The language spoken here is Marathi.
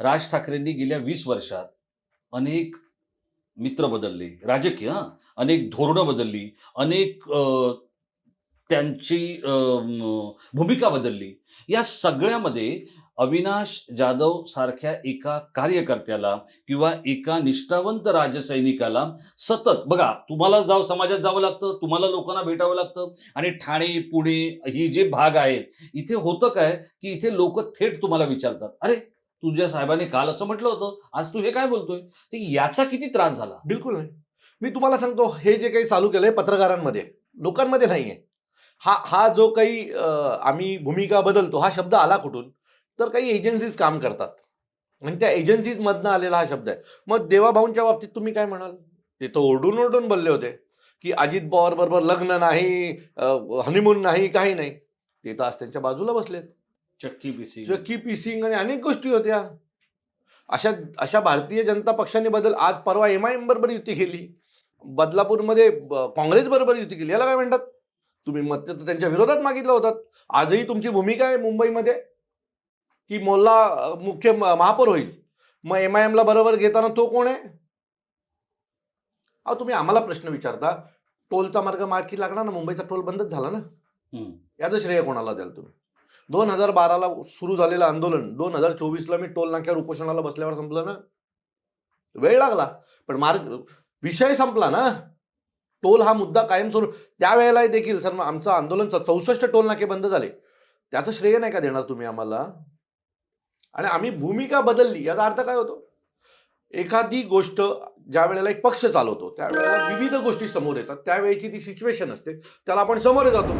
राज ठाकरेंनी गेल्या वीस वर्षात अनेक मित्र बदलले राजकीय हां. अनेक धोरणं बदलली अनेक त्यांची भूमिका बदलली. या सगळ्यामध्ये अविनाश जाधव सारख्या एका कार्यकर्त्याला किंवा एका निष्ठावंत राजसैनिकाला सतत बघा तुम्हाला जाव समाजात जावं लागतं तुम्हाला लोकांना भेटावं लागतं आणि ठाणे पुणे ही जे भाग आहेत इथे होतं काय की इथे लोक थेट तुम्हाला विचारतात. अरे तुझ्या साहेबांनी काल असं म्हटलं होतं आज तू हे काय बोलतोय? तर याचा किती त्रास झाला? बिलकुल नाही. मी तुम्हाला सांगतो हे जे काही चालू केलंय पत्रकारांमध्ये लोकांमध्ये नाहीये. हा हा जो काही आम्ही भूमिका बदलतो हा शब्द आला कुठून? तर काही एजन्सीज काम करतात. आणि त्या एजन्सीज मधनं आलेला हा शब्द आहे. मग देवाभाऊंच्या बाबतीत तुम्ही काय म्हणाल? ते तर ओरडून ओरडून बोलले होते की अजित पवार बरोबर लग्न नाही हनीमून नाही काही नाही. ते तर आज त्यांच्या बाजूला बसलेत. चक्की पिसी चक्की पिसिंग आणि अनेक गोष्टी होत्या. अशा अशा भारतीय जनता पक्षाने बदल आज परवा एम आय एम बरोबर युती केली. बदलापूरमध्ये काँग्रेस बरोबर युती केली. याला काय म्हणतात? तुम्ही मत त्यांच्या विरोधात मागितलं होतात. आजही तुमची भूमिका आहे मुंबईमध्ये की मोल्ला मुख्य महापौर होईल. मग एम आय एमला बरोबर घेताना तो कोण आहे? अहो तुम्ही आम्हाला प्रश्न विचारता. टोलचा मार्ग मार्की लागणार ना मुंबईचा टोल बंदच झाला ना. याचं श्रेय कोणाला द्याल तुम्ही? दोन हजार बाराला सुरू झालेलं आंदोलन दोन हजार चोवीसला मी टोल नाक्यावर उपोषणाला बसल्यावर संपलं ना. वेळ लागला पण मार्ग विषय संपला ना. टोल हा मुद्दा कायमस्वरूप त्यावेळेला देखील सर मग आमचं आंदोलन चौसष्ट टोल नाके बंद झाले. त्याचं श्रेय नाही का देणार तुम्ही आम्हाला? आणि आम्ही भूमिका बदलली याचा अर्थ काय होतो? एखादी गोष्ट ज्या वेळेला एक पक्ष चालवतो त्यावेळेला विविध गोष्टी समोर येतात त्यावेळेची ती सिच्युएशन असते त्याला आपण समोर जातो.